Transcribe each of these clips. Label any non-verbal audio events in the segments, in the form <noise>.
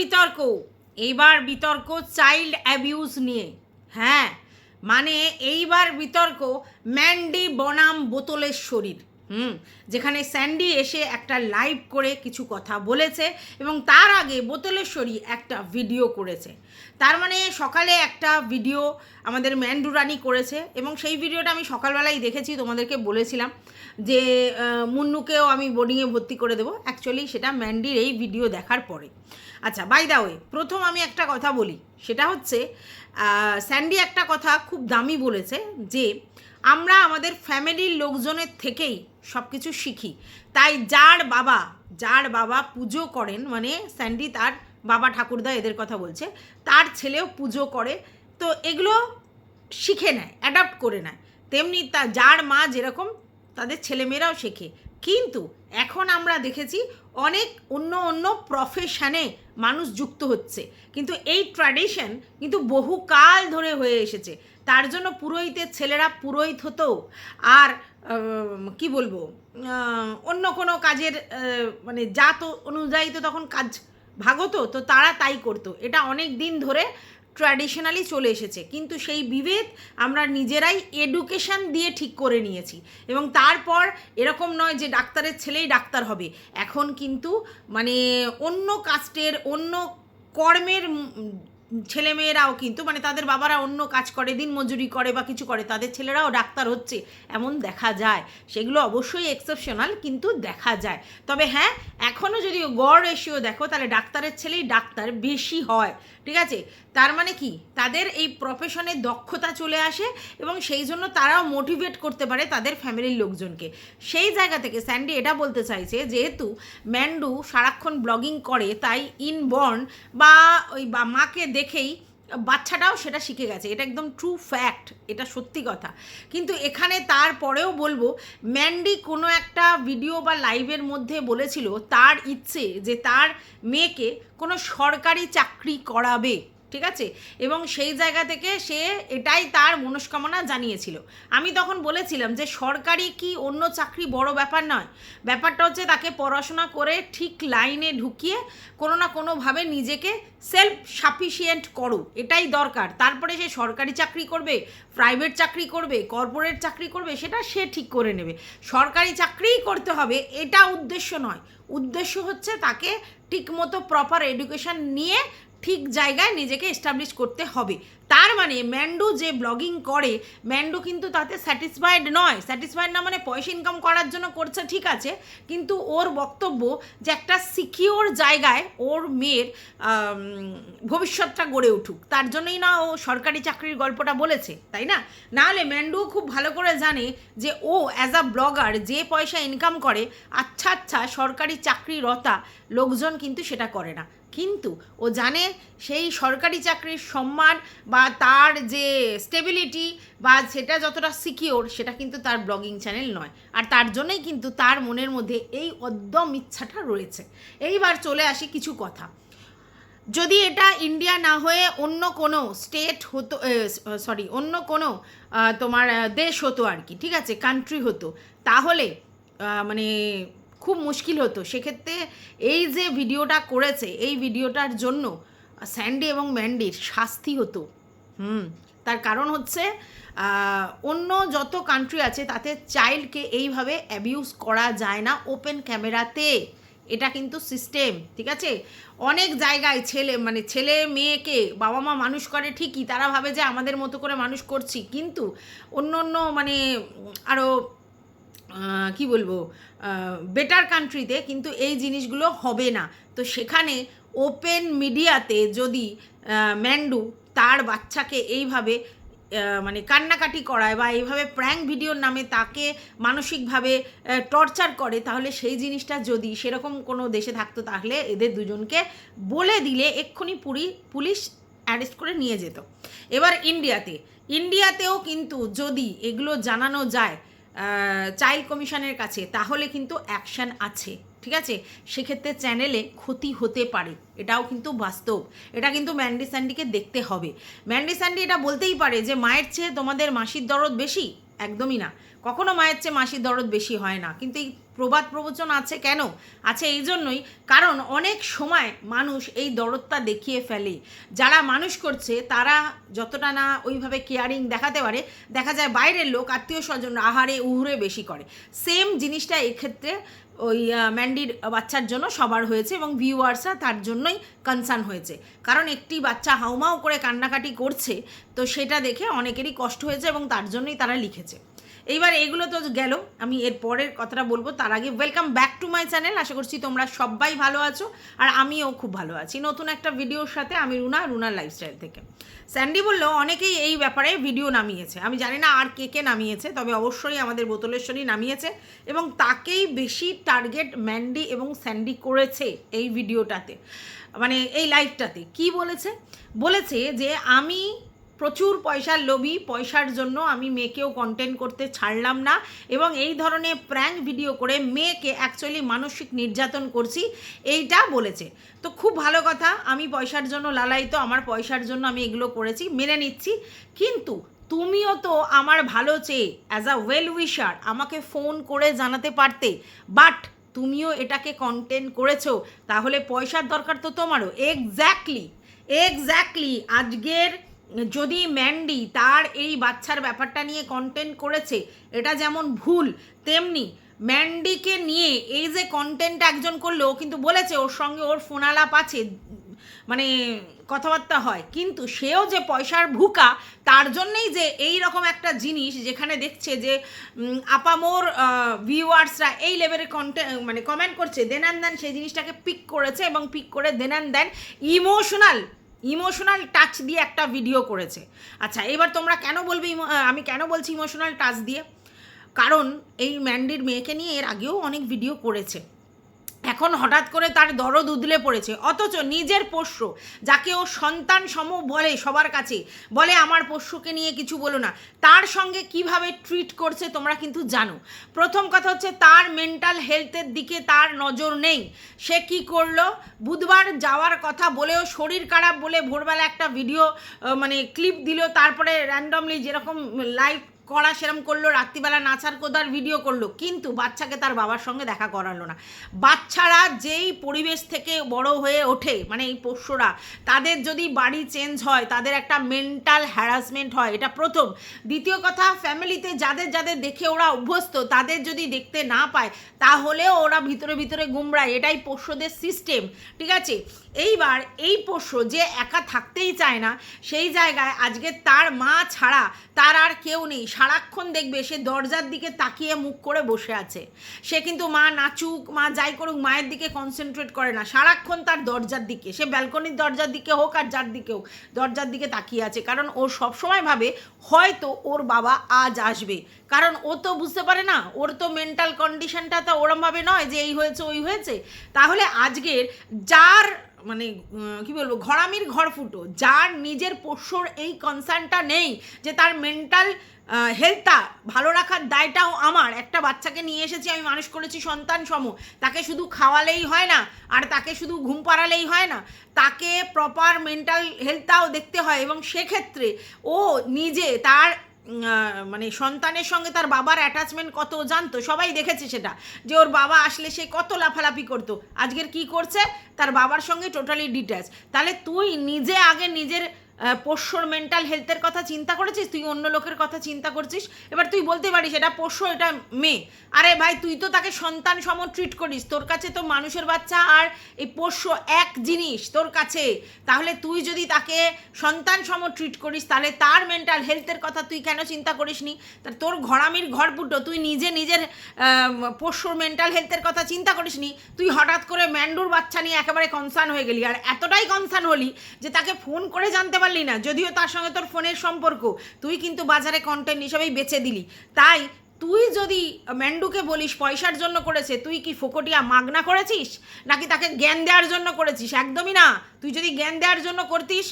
বিতর্ক। এইবার বিতর্ক চাইল্ড অ্যাবিউজ নিয়ে। হ্যাঁ মানে এইবার বিতর্ক ম্যান্ডি বনাম বোতলের শরীর। হুম, যেখানে স্যান্ডি এসে একটা লাইভ করে কিছু কথা বলেছে এবং তার আগে বোতলেশ্বরী একটা ভিডিও করেছে। তার মানে সকালে একটা ভিডিও আমাদের ম্যান্ডুরানি করেছে এবং সেই ভিডিওটা আমি সকালবেলায় দেখেছি, তোমাদেরকে বলেছিলাম যে মুন্নুকেও আমি বোর্ডিংয়ে ভর্তি করে দেবো। অ্যাকচুয়ালি সেটা ম্যান্ডির এই ভিডিও দেখার পরে। আচ্ছা বাই দা ওয়ে প্রথম আমি একটা কথা বলি। সেটা হচ্ছে স্যান্ডি একটা কথা খুব দামি বলেছে যে, আমরা আমাদের ফ্যামিলির লোকজনের থেকেই সব কিছু শিখি। তাই যার বাবা যার বাবা পুজো করেন মানে স্যান্ডি তার বাবা ঠাকুরদা এদের কথা বলছে, তার ছেলেও পুজো করে, তো এগুলো শিখে নেয়, অ্যাডাপ্ট করে নেয়। তেমনি তা যার মা যেরকম, তাদের ছেলেমেয়েরাও শেখে। কিন্তু এখন আমরা দেখেছি অনেক অন্য অন্য প্রফেশনে মানুষ যুক্ত হচ্ছে। কিন্তু এই ট্র্যাডিশন কিন্তু বহুকাল ধরে হয়ে এসেছে। তার জন্য পুরোহিতের ছেলেরা পুরোহিত হতো। আর কি বলব? অন্য কোনো কাজের মানে জাত অনুযায়ী তো তখন কাজ ভাগতো, তো তারা তাই করতো। এটা অনেক দিন ধরে ট্র্যাডিশনালি চলে এসেছে। কিন্তু সেই বিভেদ আমরা নিজেরাই এডুকেশন দিয়ে ঠিক করে নিয়েছি। এবং তারপর এরকম নয় যে ডাক্তারের ছেলেই ডাক্তার হবে। এখন কিন্তু মানে অন্য কাস্টের অন্য কর্মের ছেলেমেয়েরাও কিন্তু মানে তাদের বাবারা অন্য কাজ করে দিন মজুরি করে বা কিছু করে, তাদের ছেলেরাও ডাক্তার হচ্ছে, এমন দেখা যায়। সেগুলো অবশ্যই এক্সেপশনাল কিন্তু দেখা যায়। তবে হ্যাঁ এখনও যদি গড় রেশিও দেখো, তাহলে ডাক্তারের ছেলেই ডাক্তার বেশি হয়। ঠিক আছে? তার মানে কি? তাদের এই প্রফেশনে দক্ষতা চলে আসে এবং সেই জন্য তারাও মোটিভেট করতে পারে তাদের ফ্যামিলির লোকজনকে। সেই জায়গা থেকে স্যান্ডি এটা বলতে চাইছে, যেহেতু ম্যান্ডু সারাক্ষণ ব্লগিং করে, তাই ইনবর্ন বা ওই বা মাকে দেখেই বাচ্চাটাও সেটা শিখে গেছে। এটা একদম ট্রু ফ্যাক্ট এটা সত্যি কথা। কিন্তু এখানে তারপরেও বলব ম্যান্ডি কোনো একটা ভিডিও বা লাইভের মধ্যে বলেছিল তার ইচ্ছে যে তার মেয়েকে কোনো সরকারি চাকরি করাবে। ঠিক আছে? এবং সেই জায়গা থেকে সে এটাই তার মনস্কামনা জানিয়েছিল। আমি তখন বলেছিলাম যে, সরকারি কি অন্য চাকরি বড় ব্যাপার নয়। ব্যাপারটা হচ্ছে তাকে পড়াশোনা করে ঠিক লাইনে ঢুকিয়ে কোনো না কোনোভাবে নিজেকে সেলফ সাফিসিয়েন্ট করো। এটাই দরকার। তারপরে সে সরকারি চাকরি করবে প্রাইভেট চাকরি করবে কর্পোরেট চাকরি করবে, সেটা সে ঠিক করে নেবে। সরকারি চাকরিই করতে হবে, এটা উদ্দেশ্য নয়। উদ্দেশ্য হচ্ছে তাকে ঠিকমতো প্রপার এডুকেশন নিয়ে ঠিক জায়গায় নিজেকে এস্টাবলিশ করতে হবে। তার মানে ম্যান্ডু যে ব্লগিং করে, ম্যান্ডু কিন্তু তাতে স্যাটিসফাইড নয়। স্যাটিসফাইড না মানে পয়সা ইনকাম করার জন্য করছে, ঠিক আছে। কিন্তু ওর বক্তব্য যে একটা সিকিওর জায়গায় ওর মেয়ের ভবিষ্যৎটা গড়ে উঠুক। তার জন্যই না ও সরকারি চাকরির গল্পটা বলেছে, তাই না? নাহলে ম্যান্ডু খুব ভালো করে জানে যে ও অ্যাজ আ ব্লগার যে পয়সা ইনকাম করে আচ্ছা আচ্ছা সরকারি চাকরিরতা লোকজন কিন্তু সেটা করে না। কিন্তু ও জানে সেই সরকারি চাকরির সম্মান বা তার যে স্টেবিলিটি বা সেটা যতটা সিকিওর সেটা কিন্তু তার ব্লগিং চ্যানেল নয়। আর তার জন্যই কিন্তু তার মনের মধ্যে এই অদ্যম ইচ্ছাটা রয়েছে। এইবার চলে আসি কিছু কথা। যদি এটা ইন্ডিয়া না হয়ে অন্য কোনো স্টেট হতো সরি অন্য কোনো তোমার দেশ হতো আর কি, ঠিক আছে কান্ট্রি হতো, তাহলে মানে খুব মুশকিল হতো। সেক্ষেত্রে এই যে ভিডিওটা করেছে, এই ভিডিওটার জন্য স্যান্ডি এবং ম্যান্ডির শাস্তি হতো। হুম, তার কারণ হচ্ছে অন্য যত কান্ট্রি আছে, তাতে চাইল্ডকে এইভাবে অ্যাবিউজ করা যায় না ওপেন ক্যামেরাতে এটা কিন্তু সিস্টেম ঠিক আছে? অনেক জায়গায় ছেলে মানে ছেলে মেয়েকে বাবা মা মানুষ করে ঠিকই, তারা ভাবে যে আমাদের মতো করে মানুষ করছি। কিন্তু অন্য অন্য মানে আরও কি বলব? বেটার কান্ট্রিতে কিন্তু এই জিনিসগুলো হবে না। তো সেখানে ওপেন মিডিয়াতে যদি ম্যান্ডু তার বাচ্চাকে এইভাবে মানে কান্নাকাটি করায় বা এইভাবে প্র্যাঙ্ক ভিডিওর নামে তাকে মানসিকভাবে টর্চার করে, তাহলে সেই জিনিসটা যদি সেরকম কোনো দেশে থাকতো, তাহলে এদের দুজনকে বলে দিলে এক্ষুনি পুরি, পুলিশ অ্যারেস্ট করে নিয়ে যেত। এবার ইন্ডিয়াতে ইন্ডিয়াতেও কিন্তু যদি এগুলো জানানো যায় চাইল্ড কমিশনের কাছে, তাহলে কিন্তু অ্যাকশান আছে, ঠিক আছে? সেক্ষেত্রে চ্যানেলে ক্ষতি হতে পারে, এটাও কিন্তু বাস্তব। এটা কিন্তু ম্যান্ডি স্যান্ডিকে দেখতে হবে। ম্যান্ডি স্যান্ডি এটা বলতেই পারে যে, মায়ের চেয়ে তোমাদের মাসির দরদ বেশি? একদমই না। কখনো মায়ের চেয়ে মাসির দরদ বেশি হয় না। কিন্তু এই প্রবাদ প্রবচন আছে কেন? আছে এই জন্যই কারণ অনেক সময় মানুষ এই দরদটা দেখিয়ে ফেলে। যারা মানুষ করছে, তারা যতটা না ওইভাবে কেয়ারিং দেখাতে পারে, দেখা যায় বাইরের লোক, আত্মীয় স্বজন আহারে, উহুরে বেশি করে। সেম জিনিসটা এক্ষেত্রে ওই ম্যান্ডির বাচ্চার জন্য সবার হয়েছে এবং ভিউয়ার্সরা তার জন্যই কনসার্ন হয়েছে। কারণ একটি বাচ্চা হাউমাউ করে কান্নাকাটি করছে, তো সেটা দেখে অনেকেরই কষ্ট হয়েছে এবং তার জন্যই তারা লিখেছে। এইবার এগুলো তো গেল। আমি এর পরের কথাটা বলব, তার আগে welcome back to my channel আশা করছি তোমরা সবাই ভালো আছো, আর আমিও খুব ভালো আছি। নতুন একটা ভিডিওর সাথে আমি রুনা রুনার লাইফস্টাইল থেকে। স্যান্ডি বলল, অনেকেই এই ব্যাপারে ভিডিও নামিয়েছে। আমি জানি না আর কে কে নামিয়েছে, তবে অবশ্যই আমাদের বোতলেশ্বরী নামিয়েছে, এবং তাকেই বেশি টার্গেট ম্যান্ডি এবং স্যান্ডি করেছে এই ভিডিওটাতে মানে এই লাইভটাতে কি বলেছে? বলেছে যে আমি প্রচুর পয়সার লোভী, পয়সার জন্য আমি মেয়েকেও কন্টেন্ট করতে ছাড়লাম না এবং এই ধরনের প্র্যাঙ্ক ভিডিও করে মেয়েকে অ্যাকচুয়ালি মানসিক নির্যাতন করছি, এইটা বলেছে। তো খুব ভালো কথা, আমি পয়সার জন্য লালাইতো আমার পয়সার জন্য আমি এগুলো করেছি, মেনে নিচ্ছি। কিন্তু তুমিও তো আমার ভালো চেয়ে অ্যাজ আ ওয়েল উইশার আমাকে ফোন করে জানাতে পারতে বাট তুমিও এটাকে কন্টেন্ট করেছ, তাহলে পয়সার দরকার তো তোমারও। এক্স্যাক্টলি এক্স্যাক্টলি আজকের যদি ম্যান্ডি তার এই বাচ্চার ব্যাপারটা নিয়ে কন্টেন্ট করেছে, এটা যেমন ভুল, তেমনি ম্যান্ডিকে নিয়ে এই যে কন্টেন্ট একজন করল কিন্তু বলেছে ওর সঙ্গে ওর ফোনালাপ আছে মানে কথাবার্তা হয়। কিন্তু সেও যে পয়সার ভুকা, তার জন্যেই যে এই রকম একটা জিনিস যেখানে দেখছে যে আপামোর ভিউয়ার্সরা এই লেভেলের কন্টেন্ট মানে কমেন্ট করছে, দেন অ্যান্ড দেন সেই জিনিসটাকে পিক করেছে এবং পিক করে দেন and then emotional emotional touch দিয়ে একটা ভিডিও করেছে। আচ্ছা এবার তোমরা কেন বলবে আমি কেন বলছি ইমোশনাল টাচ দিয়ে? কারণ এই ম্যান্ডির মেয়েকে নিয়ে এর আগেও অনেক ভিডিও করেছে। এখন হঠাৎ করে তার দরদ উদলে পড়েছে। অথচ নিজের পোষ্য, যাকে ও সন্তান সম বলে সবার কাছে, বলে আমার পোষ্যকে নিয়ে কিছু বলো না, তার সঙ্গে কীভাবে ট্রিট করছে তোমরা কিন্তু জানো। প্রথম কথা হচ্ছে তার মেন্টাল হেলথের দিকে তার নজর নেই। সে কি করল? বুধবার যাওয়ার কথা বলেও শরীর খারাপ বলে ভোরবেলা একটা ভিডিও মানে ক্লিপ দিল, তারপরে র্যান্ডমলি যেরকম লাইভ করা সেরম করল, রাত্রিবেলা নাচার কোদার ভিডিও করল, কিন্তু বাচ্চাকে তার বাবার সঙ্গে দেখা করালো না। বাচ্চারা যেই পরিবেশ থেকে বড় হয়ে ওঠে মানে এই পোষ্যরা, তাদের যদি বাড়ি চেঞ্জ হয়, তাদের একটা মেন্টাল হ্যারাসমেন্ট হয়, এটা প্রথম। দ্বিতীয় কথা ফ্যামিলিতে যাদের যাদের দেখে ওরা অভ্যস্ত, তাদের যদি দেখতে না পায় তাহলেও ওরা ভিতরে ভিতরে গুমরায় এটাই পোষ্যদের সিস্টেম ঠিক আছে? এইবার এই পোষ্য যে একা থাকতেই চায় না, সেই জায়গায় আজকে তার মা ছাড়া তার আর কেউ নেই। সারাক্ষণ দেখবে, সে দরজার দিকে তাকিয়ে মুখ করে বসে আছে। সে কিন্তু মা নাচুক, মা যাই করুক, মায়ের দিকে কনসেন্ট্রেট করে না। সারাক্ষণ তার দরজার দিকে, সে ব্যালকনির দরজার দিকে হোক আর যার দিকে হোক, দরজার দিকে তাকিয়ে আছে। কারণ ও সবসময় ভাবে, হয়তো ওর বাবা আজ আসবে। কারণ ও তো বুঝতে পারে না, ওর তো মেন্টাল কন্ডিশনটা তো ওরমভাবে নয় যে এই হয়েছে, ওই হয়েছে। তাহলে আজকের যার মানে কি বলব, ঘরামির ঘর ফুটো, যার নিজের পোষ্যর এই কনসার্নটা নেই যে তার মেন্টাল হেলথটা ভালো রাখার দায়টাও আমার। একটা বাচ্চাকে নিয়ে এসেছি, আমি মানুষ করেছি সন্তান সম। তাকে শুধু খাওয়ালেই হয় না, আর তাকে শুধু ঘুম পাড়ালেই হয় না, তাকে প্রপার মেন্টাল হেলথটাও দেখতে হয়। এবং সেক্ষেত্রে ও নিজে তার মানে সন্তানের সঙ্গে তার বাবার অ্যাটাচমেন্ট কত জানতো? সবাই দেখেছে সেটা। যে ওর বাবা আসলে সে কত লাফালাফি করতো। আজকের কি করছে? তার বাবার সঙ্গে টোটালি ডিট্যাচ তাহলে তুই নিজে আগে নিজের পোষ্যর মেন্টাল হেলথের কথা চিন্তা করেছিস? তুই অন্য লোকের কথা চিন্তা করছিস? এবার তুই বলতে পারিস, এটা পোষ্য, এটা মেয়ে। আরে ভাই, তুই তো তাকে সন্তান সম ট্রিট করিস। তোর কাছে তো মানুষের বাচ্চা আর এই পোষ্য এক জিনিস তোর কাছে। তাহলে তুই যদি তাকে সন্তান সম ট্রিট করিস, তাহলে তার মেন্টাল হেলথের কথা তুই কেন চিন্তা করিসনি? তা তোর ঘরামির ঘর পুটো, তুই নিজে নিজের পোষ্যর মেন্টাল হেলথের কথা চিন্তা করিস নি তুই হঠাৎ করে ম্যান্ডুর বাচ্চা নিয়ে একেবারে কনসার্ন হয়ে গেলি। আর এতটাই কনসার্ন হলি যে তাকে ফোন করে জানতে পারলি না, যদিও তার সঙ্গে তোর ফোনের সম্পর্ক, তুই কিন্তু বাজারে কন্টেন্ট হিসেবেই বেছে দিলি। তাই তুই যদি ম্যান্ডুকে বলিস পয়সার জন্য করেছে, তুই কি ফোকটিয়া মাগনা করেছিস? নাকি তাকে জ্ঞান দেওয়ার জন্য করেছিস? একদমই না। তুই যদি জ্ঞান দেওয়ার জন্য করতিস,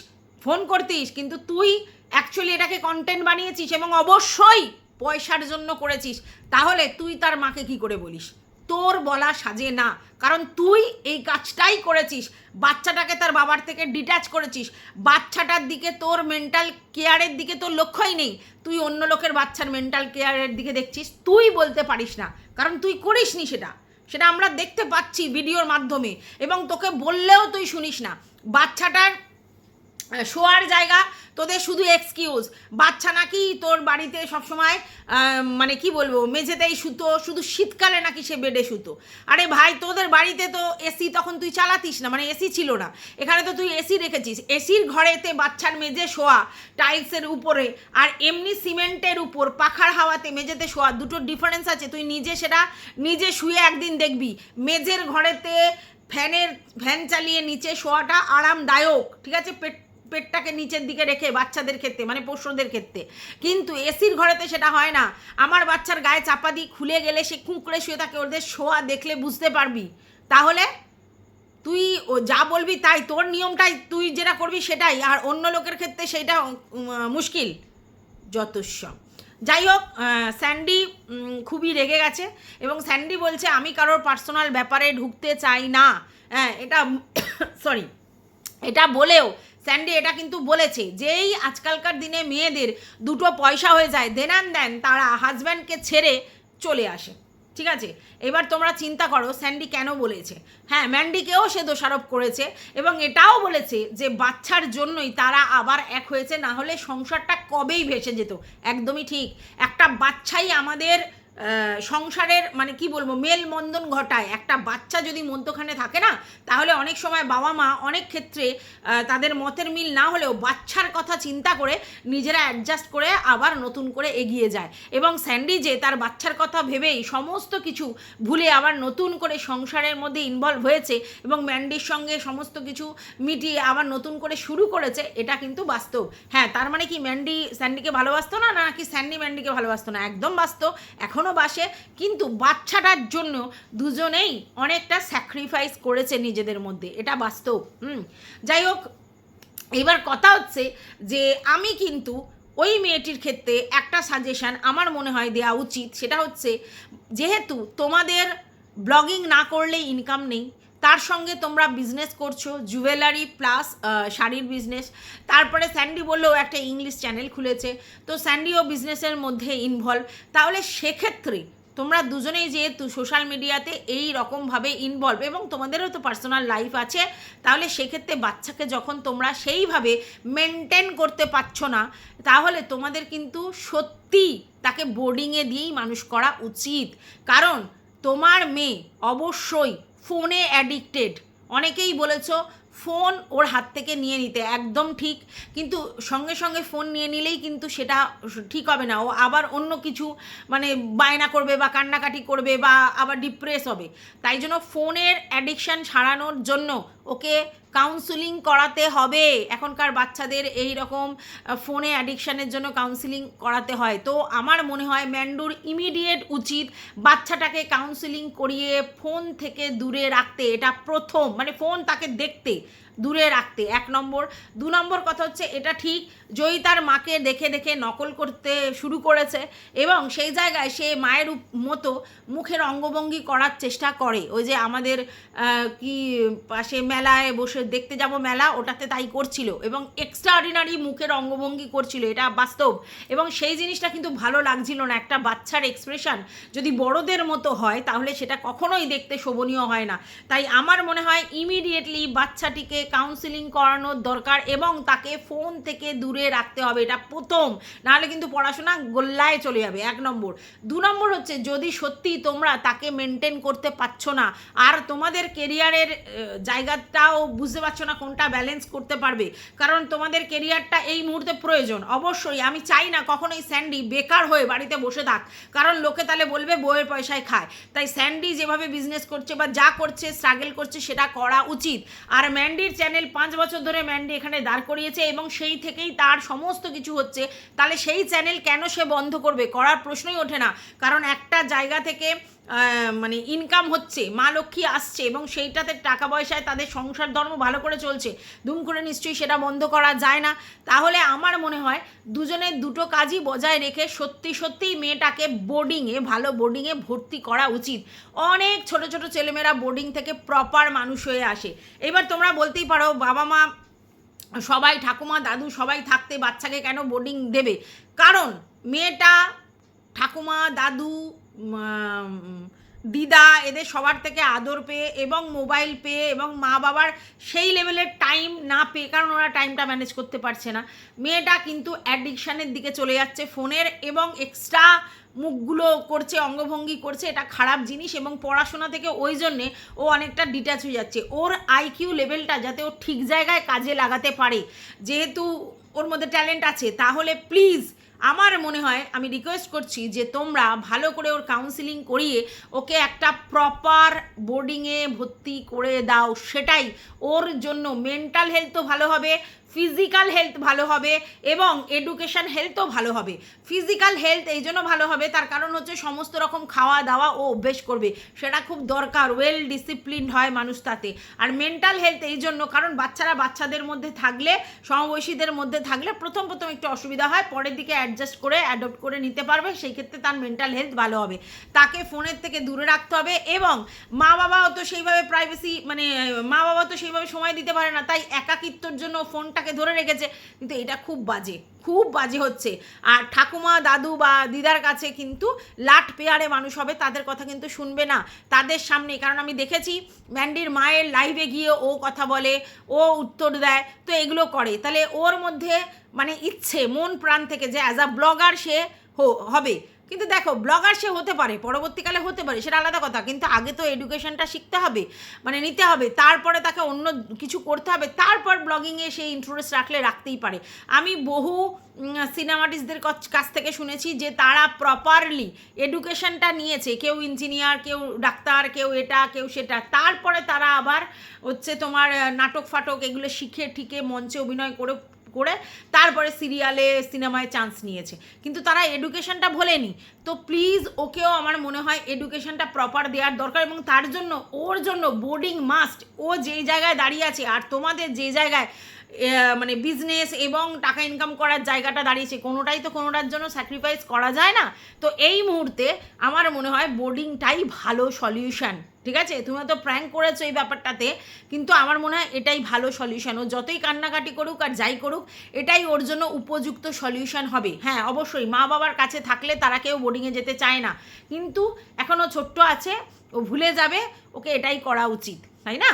ফোন করতিস, কিন্তু তুই অ্যাকচুয়ালি এটাকে কন্টেন্ট বানিয়েছিস এবং অবশ্যই পয়সার জন্য করেছিস, তাহলে তুই তার মাকে কি করে বলিস? তোর বলা সাজে না। কারণ তুই এই কাজটাই করেছিস। বাচ্চাটাকে তার বাবার থেকে ডিট্যাচ করেছিস। বাচ্চাটার দিকে তোর মেন্টাল কেয়ারের দিকে তোর লক্ষ্যই নেই। তুই অন্য লোকের বাচ্চার মেন্টাল কেয়ারের দিকে দেখছিস। তুই বলতে পারিস না। কারণ তুই করিসনি সেটা। সেটা আমরা দেখতে পাচ্ছি ভিডিওর মাধ্যমে। এবং তোকে বললেও তুই শুনিস না। বাচ্চাটার শোয়ার জায়গা, তোদের শুধু এক্সকিউজ বাচ্চা নাকি তোর বাড়িতে সবসময় মানে কি বলব, মেঝেতেই শুতো শুধু শীতকালে নাকি সে বেডে শুতো আরে ভাই, তোদের বাড়িতে তো এসি তখন তুই চালাতিস না মানে এসি ছিল না। এখানে তো তুই এসি রেখেছিস। এসির ঘরেতে বাচ্চার মেঝে শোয়া টাইলসের উপরে, আর এমনি সিমেন্টের উপর, পাখার হাওয়াতে মেঝেতে শোয়া, দুটো ডিফারেন্স আছে। তুই নিজে সেটা নিজে শুয়ে একদিন দেখবি। মেঝের ঘরেতে ফ্যানের, ফ্যান চালিয়ে নিচে শোয়াটা আরামদায়ক, ঠিক আছে? পেট পেটটাকে নিচের দিকে রেখে বাচ্চাদের ক্ষেত্রে মানে পোষ্যদের ক্ষেত্রে। কিন্তু এসির ঘরেতে সেটা হয় না। আমার বাচ্চার গায়ে চাপা দিয়ে খুলে গেলে সে কুঁকড়ে শুয়ে থাকে, ওদের শোয়া দেখলে বুঝতে পারবি। তাহলে তুই ও যা বলবি তাই, তোর নিয়মটাই তুই যেটা করবি সেটাই, আর অন্য লোকের ক্ষেত্রে সেটা মুশকিল। যতস্ব। যাই হোক স্যান্ডি খুবই রেগে গেছে, এবং স্যান্ডি বলছে, আমি কারোর পার্সোনাল ব্যাপারে ঢুকতে চাই না। হ্যাঁ এটা <coughs> সরি এটা বলেও স্যান্ডি এটা কিন্তু বলেছে, যেই আজকালকার দিনে মেয়েদের দুটো পয়সা হয়ে যায় দেনান দেন তারা হাজব্যান্ডকে ছেড়ে চলে আসে, ঠিক আছে? এবার তোমরা চিন্তা করো, স্যান্ডি কেন বলেছে? হ্যাঁ ম্যান্ডিকেও সে দোষারোপ করেছে এবং এটাও বলেছে যে বাচ্চার জন্যই তারা আবার এক হয়েছে, না হলে সংসারটা কবেই ভেসে যেত। একদমই ঠিক। একটা বাচ্চাই আমাদের সংসারের মানে কি বলব, মেলবন্ধন ঘটায়। একটা বাচ্চা যদি মধ্যখানে থাকে না, তাহলে অনেক সময় বাবা মা অনেক ক্ষেত্রে তাদের মতের মিল না হলেও বাচ্চার কথা চিন্তা করে নিজেরা অ্যাডজাস্ট করে আবার নতুন করে এগিয়ে যায়। এবং স্যান্ডি যে তার বাচ্চার কথা ভেবেই সমস্ত কিছু ভুলে আবার নতুন করে সংসারের মধ্যে ইনভলভ হয়েছে এবং ম্যান্ডির সঙ্গে সমস্ত কিছু মিটিয়ে আবার নতুন করে শুরু করেছে, এটা কিন্তু বাস্তব। হ্যাঁ তার মানে কি ম্যান্ডি স্যান্ডিকে ভালোবাসতো না, নাকি স্যান্ডি ম্যান্ডিকে ভালোবাসতো না? একদম বাস্তব। এখনও বাসে, কিন্তু বাচ্চাটার জন্য দুজনেই অনেকটা স্যাক্রিফাইস করেছে নিজেদের মধ্যে। এটা বাস্তব, হুম। যাই হোক, এবার কথা হচ্ছে যে আমি কিন্তু ওই মেয়েটির ক্ষেত্রে একটা সাজেশান আমার মনে হয় দেওয়া উচিত। সেটা হচ্ছে, যেহেতু তোমাদের ব্লগিং না করলে ইনকাম নেই তার সঙ্গে তোমরা বিজনেস করছ জুয়েলারি প্লাস শাড়ির বিজনেস তারপরে স্যান্ডি বললেও একটা ইংলিশ চ্যানেল খুলেছে। তো স্যান্ডিও বিজনেসের মধ্যে ইনভলভ তাহলে সেক্ষেত্রে তোমরা দুজনেই যেহেতু সোশ্যাল মিডিয়াতে এই রকমভাবে ইনভলভ এবং তোমাদেরও তো পার্সোনাল লাইফ আছে, তাহলে সেক্ষেত্রে বাচ্চাকে যখন তোমরা সেইভাবে মেনটেন করতে পারছ না, তাহলে তোমাদের কিন্তু সত্যি তাকে বোর্ডিংয়ে দিয়েই মানুষ করা উচিত। কারণ তোমার মেয়ে অবশ্যই ফোনে অ্যাডিক্টেড অনেকেই বলেছ, ফোন ওর হাত থেকে নিয়ে নিতে, একদম ঠিক। কিন্তু সঙ্গে সঙ্গে ফোন নিয়ে নিলেই কিন্তু সেটা ঠিক হবে না। ও আবার অন্য কিছু মানে বায়না করবে বা কান্নাকাটি করবে বা আবার ডিপ্রেস হবে। তাই জন্য ফোনের অ্যাডিকশান সারানোর জন্য ওকে কাউন্সিলিং করাতে হবে। এখনকার বাচ্চাদের এই রকম ফোনে অ্যাডিকশানের জন্য কাউন্সিলিং করাতে হয়। তো আমার মনে হয় ম্যান্ডুর ইমিডিয়েট উচিত বাচ্চাটাকে কাউন্সিলিং করিয়ে ফোন থেকে দূরে রাখতে। এটা প্রথম মানে ফোন তাকে দেখতে, দূরে রাখতে। এক নম্বর। দু নম্বর কথা হচ্ছে, এটা ঠিক জয়ী তার মাকে দেখে দেখে নকল করতে শুরু করেছে এবং সেই জায়গায় সে মায়ের মতো মুখের অঙ্গভঙ্গি করার চেষ্টা করে। ওই যে আমাদের কি পাশে মেলায় বসে দেখতে যাব মেলা, ওটাতে তাই করছিল এবং এক্সট্রাঅর্ডিনারি মুখের অঙ্গভঙ্গি করছিল, এটা বাস্তব। এবং সেই জিনিসটা কিন্তু ভালো লাগছিল না। একটা বাচ্চার এক্সপ্রেশন যদি বড়দের মতো হয়, তাহলে সেটা কখনোই দেখতে শোভনীয় হয় না। তাই আমার মনে হয় ইমিডিয়েটলি বাচ্চাটিকে কাউন্সিলিং করানোর দরকার এবং তাকে ফোন থেকে দূরে রাখতে হবে, এটা প্রথম। নাহলে কিন্তু পড়াশোনা গোল্লায় চলে যাবে, এক নম্বর। দু নম্বর হচ্ছে, যদি সত্যি তোমরা তাকে মেনটেন করতে পারছ না, আর তোমাদের কেরিয়ারের জায়গাটাও বুঝতে পারছ না কোনটা ব্যালেন্স করতে পারবে, কারণ তোমাদের কেরিয়ারটা এই মুহূর্তে প্রয়োজন। অবশ্যই আমি চাই না কখনোই স্যান্ডি বেকার হয়ে বাড়িতে বসে থাক, কারণ লোকে তাহলে বলবে বইয়ের পয়সায় খায়। তাই স্যান্ডি যেভাবে বিজনেস করছে বা যা করছে স্ট্রাগল করছে, সেটা করা উচিত। আর ম্যান্ডির চ্যানেল পাঁচ বছর ধরে ম্যান্ডি এখানে দাঁড় করিয়েছে এবং সেই থেকেই তার সমস্ত কিছু হচ্ছে, তাহলে সেই চ্যানেল কেন সে বন্ধ করবে? করার প্রশ্নই ওঠে না। কারণ একটা জায়গা থেকে মানে ইনকাম হচ্ছে, মা লক্ষ্মী আসছে এবং সেইটাতে টাকা পয়সায় তাদের সংসার ধর্ম ভালো করে চলছে দুম করে নিশ্চয়ই সেটা বন্ধ করা যায় না। তাহলে আমার মনে হয় দুজনের দুটো কাজই বজায় রেখে সত্যি সত্যিই মেয়েটাকে বোর্ডিংয়ে ভালো বোর্ডিংয়ে ভর্তি করা উচিত। অনেক ছোট ছোট ছেলেমেয়েরা বোর্ডিং থেকে প্রপার মানুষ হয়ে আসে। এবার তোমরা বলতেই পারো, বাবা মা সবাই, ঠাকুমা, দাদু সবাই থাকতে বাচ্চাকে কেন বোর্ডিং দেবে? কারণ মেয়েটা, ঠাকুমা, দাদু দিদা এদের সবার থেকে আদর পেয়ে এবং মোবাইল পেয়ে এবং মা বাবার সেই লেভেলের টাইম না পেয়ে, কারণ ওরা টাইমটা ম্যানেজ করতে পারছে না। মেয়েটা কিন্তু অ্যাডিকশানের দিকে চলে যাচ্ছে ফোনের এবং এক্সট্রা মুখগুলো করছে, অঙ্গভঙ্গি করছে, এটা খারাপ জিনিস এবং পড়াশোনা থেকে ওই জন্যে ও অনেকটা ডিট্যাচ হয়ে যাচ্ছে। ওর আইকিউ লেভেলটা যাতে ও ঠিক জায়গায় কাজে লাগাতে পারে, যেহেতু ওর মধ্যে ট্যালেন্ট আছে, তাহলে প্লিজ আমার মনে হয়, আমি রিকোয়েস্ট করছি যে তোমরা ভালো করে ওর কাউন্সিলিং করিয়ে ওকে একটা প্রপার বোর্ডিংয়ে ভর্তি করে দাও, সেটাই ওর জন্য মেন্টাল হেলথও ভালো হবে ফিজিক্যাল হেলথ ভালো হবে এবং এডুকেশন হেলথও ভালো হবে। ফিজিক্যাল হেলথ এই জন্য ভালো হবে, তার কারণ হচ্ছে সমস্ত রকম খাওয়া দাওয়া ও অভ্যেস করবে। সেটা খুব দরকার ওয়েল ডিসিপ্লিনড হয় মানুষ তাতে। আর মেন্টাল হেলথ এই জন্য, কারণ বাচ্চারা বাচ্চাদের মধ্যে থাকলে, সমবয়সীদের মধ্যে থাকলে প্রথম প্রথম একটু অসুবিধা হয়, পরের দিকে অ্যাডজাস্ট করে অ্যাডপ্ট করে নিতে পারবে, সেই ক্ষেত্রে তার মেন্টাল হেলথ ভালো হবে। তাকে ফোনের থেকে দূরে রাখতে হবে এবং মা বাবাও তো সেইভাবে প্রাইভেসি মানে মা বাবা তো সেইভাবে সময় দিতে পারে না, তাই একাকিত্বর জন্য ফোনটাকে ধরে রেখেছে। কিন্তু এটা খুব বাজে খুব বাজে হচ্ছে। আর ঠাকুমা, দাদু বা দিদার কাছে কিন্তু লাট পেয়ারে মানুষ হবে, তাদের কথা কিন্তু শুনবে না। তাদের সামনে, কারণ আমি দেখেছি ম্যান্ডির মায়ের লাইভে গিয়ে ও কথা বলে, ও উত্তর দেয়, তো এগুলো করে। তাহলে ওর মধ্যে মানে ইচ্ছে, মন প্রাণ থেকে যে অ্যাজ আ ব্লগার সে হবে। কিন্তু দেখো ব্লগার সে হতে পারে, পরবর্তীকালে হতে পারে, সেটা আলাদা কথা, কিন্তু আগে তো এডুকেশনটা শিখতে হবে মানে নিতে হবে, তারপরে তাকে অন্য কিছু করতে হবে, তারপর ব্লগিংয়ে সে ইন্টারেস্ট রাখলে রাখতেই পারে। আমি বহু সিনেমাটিস্টদের কাছ থেকে শুনেছি যে তারা প্রপারলি এডুকেশনটা নিয়েছে, কেউ ইঞ্জিনিয়ার কেউ ডাক্তার, কেউ এটা, কেউ সেটা, তারপরে তারা আবার হচ্ছে তোমার নাটক ফাটক এগুলো শিখে ঠিকে মঞ্চে অভিনয় করে করে তারপরে সিরিয়ালে, সিনেমায় চান্স নিয়েছে। কিন্তু তারা এডুকেশনটা ভোলেনি। তো প্লিজ ওকেও আমার মনে হয় এডুকেশনটা প্রপার দেওয়ার দরকার এবং তার জন্য, ওর জন্য বোর্ডিং মাস্ট ও যেই জায়গায় দাঁড়িয়ে আছে আর তোমাদের যে জায়গায় মানে বিজনেস এবং টাকা ইনকাম করার জায়গাটা দাঁড়িয়েছে, কোনোটাই তো কোনোটার জন্য স্যাক্রিফাইস করা যায় না। তো এই মুহূর্তে আমার মনে হয় বোর্ডিংটাই ভালো সলিউশন ঠিক আছে? তুমি তো প্র্যাঙ্ক করেছ এই ব্যাপারটাতে, কিন্তু আমার মনে হয় এটাই ভালো সলিউশন ও যতই কান্নাকাটি করুক আর যাই করুক, এটাই ওর জন্য উপযুক্ত সলিউশন হবে। হ্যাঁ অবশ্যই, মা বাবার কাছে থাকলে তারা কেউ বোর্ডিংয়ে যেতে চায় না। কিন্তু এখনও ছোট্ট আছে, ও ভুলে যাবে, ওকে এটাই করা উচিত, তাই না?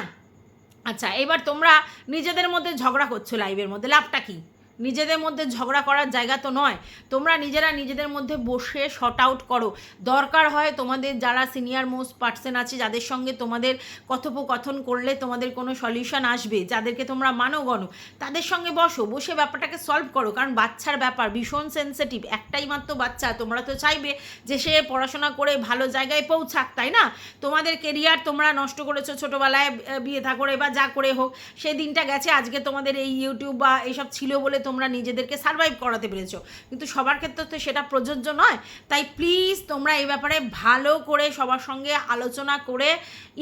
আচ্ছা এবার তোমরা নিজেদের মধ্যে ঝগড়া করছ লাইভের মধ্যে, লাভটা কি? নিজেদের মধ্যে ঝগড়া করার জায়গা তো নয়। তোমরা নিজেরা নিজেদের মধ্যে বসে শর্ট আউট করো। দরকার হয় তোমাদের যারা সিনিয়র মোস্ট পার্সন আছে, যাদের সঙ্গে তোমাদের কথোপকথন করলে তোমাদের কোনো সলিউশন আসবে, যাদেরকে তোমরা মানো গণো, তাদের সঙ্গে বসো, বসে ব্যাপারটাকে সলভ করো। কারণ বাচ্চার ব্যাপার ভীষণ সেন্সিটিভ একটাই মাত্র বাচ্চা, তোমরা তো চাইবে যে সে পড়াশোনা করে ভালো জায়গায় পৌঁছাক, তাই না? তোমাদের কেরিয়ার তোমরা নষ্ট করেছ ছোটোবেলায় বিয়ে থা করে বা যা করে হোক, সেই দিনটা গেছে, আজকে তোমাদের এই ইউটিউব বা এইসব ছিল বলে তোমরা নিজেদেরকে সার্ভাইভ করাতে পেরেছ। কিন্তু সবার ক্ষেত্রে তো সেটা প্রযোজ্য নয়। তাই প্লিজ তোমরা এই ব্যাপারে ভালো করে সবার সঙ্গে আলোচনা করে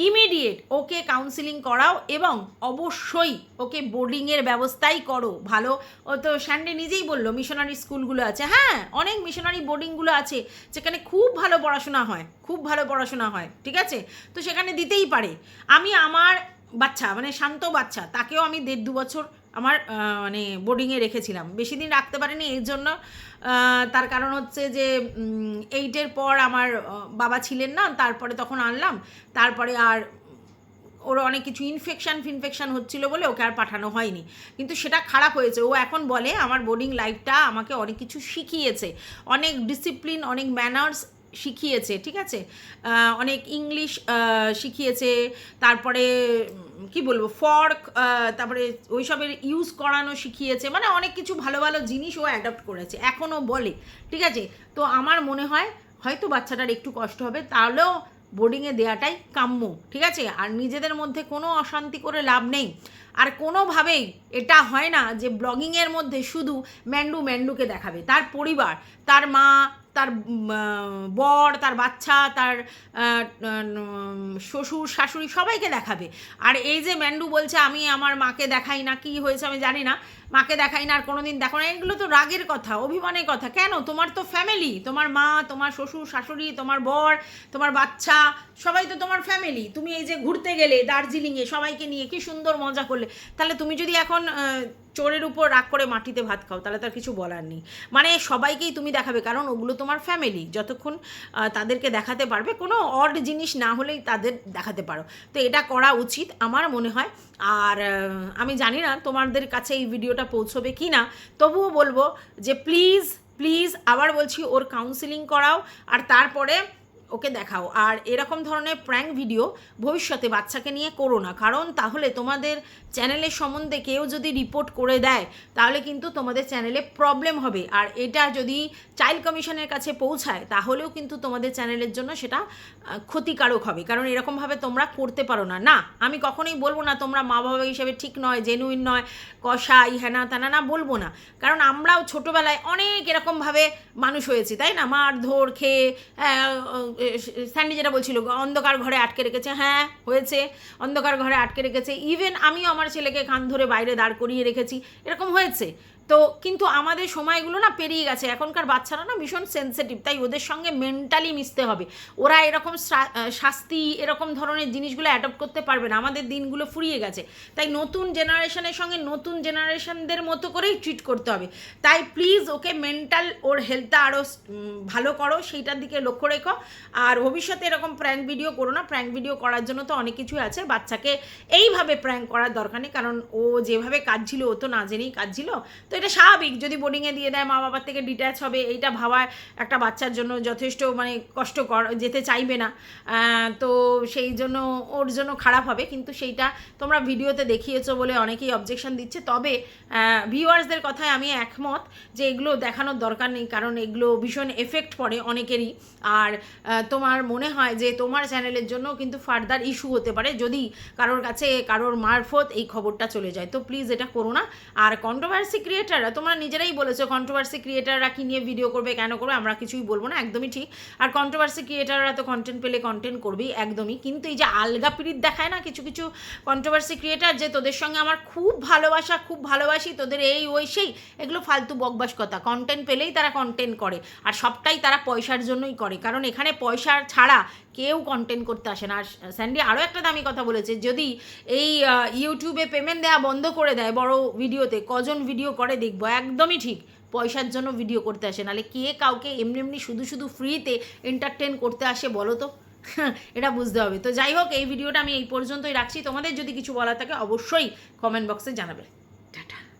ইমিডিয়েট ওকে কাউন্সিলিং করাও এবং অবশ্যই ওকে বোর্ডিংয়ের ব্যবস্থাই করো ভালো। ও তো স্যান্ডে নিজেই বলল মিশনারি স্কুলগুলো আছে। হ্যাঁ অনেক মিশনারি বোর্ডিংগুলো আছে, যেখানে খুব ভালো পড়াশোনা হয়, খুব ভালো পড়াশোনা হয়, ঠিক আছে? তো সেখানে দিতেই পারে। আমি আমার বাচ্চা মানে শান্ত বাচ্চা, তাকেও আমি দেড় দু বছর আমার মানে বোর্ডিংয়ে রেখেছিলাম। বেশি দিন রাখতে পারিনি, এর জন্য তার কারণ হচ্ছে যে এইটের পর আমার বাবা ছিলেন না, তারপরে তখন আনলাম। তারপরে আর ওর অনেক কিছু ইনফেকশান ফিনফেকশান হচ্ছিল বলে ওকে আর পাঠানো হয়নি। কিন্তু সেটা খারাপ হয়েছে। ও এখন বলে, আমার বোর্ডিং লাইফটা আমাকে অনেক কিছু শিখিয়েছে। অনেক ডিসিপ্লিন অনেক ম্যানার্স শিখিয়েছে, ঠিক আছে? অনেক ইংলিশ শিখিয়েছে, তারপরে কি বলব, ফর্ক তারপরে ওইসবের ইউজ করানো শিখিয়েছে মানে অনেক কিছু ভালো ভালো জিনিস ও অ্যাডাপ্ট করেছে এখনও বলে, ঠিক আছে? তো আমার মনে হয়, হয়তো বাচ্চাটার একটু কষ্ট হবে, তাহলেও বোর্ডিংয়ে দেওয়াটাই কাম্য, ঠিক আছে? আর নিজেদের মধ্যে কোনো অশান্তি করে লাভ নেই। আর কোনোভাবেই এটা হয় না যে ব্লগিংয়ের মধ্যে শুধু ম্যান্ডু ম্যান্ডুকে দেখাবে, তার পরিবার, তার মা তার বর, তার বাচ্চা, তার শ্বশুর, শাশুড়ি সবাইকে দেখাবে। আর এই যে ম্যান্ডু বলছে, আমি আমার মাকে দেখাই না, কি হয়েছে আমি জানি না। মাকে দেখাই না, আর কোনোদিন দেখো না। এগুলো তো রাগের কথা, অভিমানের কথা। কেন? তোমার তো ফ্যামিলি তোমার মা, তোমার শ্বশুর, শাশুড়ি, তোমার বর, তোমার বাচ্চা, সবাই তো তোমার ফ্যামিলি তুমি এই যে ঘুরতে গেলে দার্জিলিংয়ে সবাইকে নিয়ে কি সুন্দর মজা করলে। তাহলে তুমি যদি এখন চোরের উপর রাগ করে মাটিতে ভাত খাও, তাহলে তার কিছু বলার নেই। মানে সবাইকেই তুমি দেখাবে, কারণ ওগুলো তোমার ফ্যামিলি যতক্ষণ তাদেরকে দেখাতে পারবে, কোনো অড জিনিস না হলেই তাদের দেখাতে পারো। তো এটা করা উচিত আমার মনে হয়। আর আমি জানি না তোমাদের কাছে এই ভিডিওটা পৌঁছবে কি না, তবুও বলব যে প্লিজ প্লিজ আবার বলছি ওর কাউন্সিলিং করাও, আর তারপরে ওকে দেখাও। আর এরকম ধরনের প্র্যাঙ্ক ভিডিও ভবিষ্যতে বাচ্চাকে নিয়ে করো না। কারণ তাহলে তোমাদের চ্যানেলের সম্বন্ধে কেউ যদি রিপোর্ট করে দেয়, তাহলে কিন্তু তোমাদের চ্যানেলে প্রবলেম হবে। আর এটা যদি চাইল্ড কমিশনের কাছে পৌঁছায়, তাহলেও কিন্তু তোমাদের চ্যানেলের জন্য সেটা ক্ষতিকারক হবে। কারণ এরকমভাবে তোমরা করতে পারো না। না, আমি কখনোই বলব না তোমরা মা বাবা হিসেবে ঠিক নয় জেনুইন নয় কষাই হ্যানা ত্যানা না বলব না। কারণ আমরাও ছোটোবেলায় অনেক এরকমভাবে মানুষ হয়েছি, তাই না? মারধর, খেয়ে স্যান্ডি যেটা বলছিল অন্ধকার ঘরে আটকে রেখেছে। হ্যাঁ হয়েছে। অন্ধকার ঘরে আটকে রেখেছে। ইভেন আমিও আমার ছেলেকে কান ধরে বাইরে দাঁড় করিয়ে রেখেছি। এরকম হয়েছে। তো কিন্তু আমাদের সময়গুলো না পেরিয়ে গেছে। এখনকার বাচ্চারা না ভীষণ সেন্সিটিভ তাই ওদের সঙ্গে মেন্টালি মিশতে হবে। ওরা এরকম শাস্তি, এরকম ধরনের জিনিসগুলো অ্যাডপ্ট করতে পারবে না। আমাদের দিনগুলো ফুরিয়ে গেছে। তাই নতুন জেনারেশনের সঙ্গে নতুন জেনারেশনদের মতো করেই ট্রিট করতে হবে। তাই প্লিজ ওকে মেন্টাল ওর হেলথটা আরও ভালো করো। সেইটার দিকে লক্ষ্য রেখো। আর ভবিষ্যতে এরকম প্র্যাঙ্ক ভিডিও করো না। প্র্যাঙ্ক ভিডিও করার জন্য তো অনেক কিছুই আছে। বাচ্চাকে এইভাবে প্র্যাঙ্ক করার দরকার নেই। কারণ ও যেভাবে কাজ ছিল ও তো না জেনেই কাজ ছিল তো এটা স্বাভাবিক, যদি বোর্ডিংয়ে দিয়ে দেয় মা বাবার থেকে ডিট্যাচ হবে, এইটা ভাবা একটা বাচ্চার জন্য যথেষ্ট মানে কষ্টকর, যেতে চাইবে না। তো সেই জন্য ওর জন্য খারাপ হবে, কিন্তু সেইটা তোমরা ভিডিওতে দেখিয়েছো বলে অনেকেই অবজেকশন দিচ্ছে। তবে ভিউয়ার্সদের কথায় আমি একমত যে এগুলো দেখানোর দরকার নেই, কারণ এগুলো ভীষণ এফেক্ট পড়ে অনেকেরই। আর তোমার মনে হয় যে তোমার চ্যানেলের জন্য কিন্তু ফার্দার ইস্যু হতে পারে, যদি কারোর কাছে কারোর মারফত এই খবরটা চলে যায়। তো প্লিজ এটা করো না। আর কন্ট্রোভার্সি ক্রিয়েটাররা তোমরা নিজেরাই বলেছ কন্ট্রোভার্সি ক্রিয়েটাররা কি নিয়ে ভিডিও করবে, কেন করবে, আমরা কিছুই বলব না, একদমই ঠিক। আর কন্ট্রোভার্সি ক্রিয়েটাররা তো কন্টেন্ট পেলে কন্টেন্ট করবেই, একদমই। কিন্তু এই যে আলগা পিরিত দেখায় না কিছু কিছু কন্ট্রোভার্সি ক্রিয়েটার যে তোদের সঙ্গে আমার খুব ভালোবাসা, খুব ভালোবাসি, তোদের এই, ওই, সেই, এগুলো ফালতু বকবাস কথা। কন্টেন্ট পেলেই তারা কন্টেন্ট করে, আর সবটাই তারা পয়সার জন্যই করে। কারণ এখানে পয়সা ছাড়া কেউ কন্টেন্ট করতে আসে না। আর স্যান্ডি আরও একটা দামি কথা বলেছে, যদি এই ইউটিউবে পেমেন্ট দেওয়া বন্ধ করে দেয় বড় ভিডিওতে কজন ভিডিও করে দেখব, একদমই ঠিক। পয়সার জন্য ভিডিও করতে আসে নাহলে কে কাউকে এমনি এমনি শুধু শুধু ফ্রিতে এন্টারটেন করতে আসে বলো তো? <laughs> এটা বুঝতে হবে। তো যাই হোক, এই ভিডিওটা আমি এই পর্যন্তই রাখছি। তোমাদের যদি কিছু বলার থাকে অবশ্যই কমেন্ট বক্সে জানাবে। টাটা।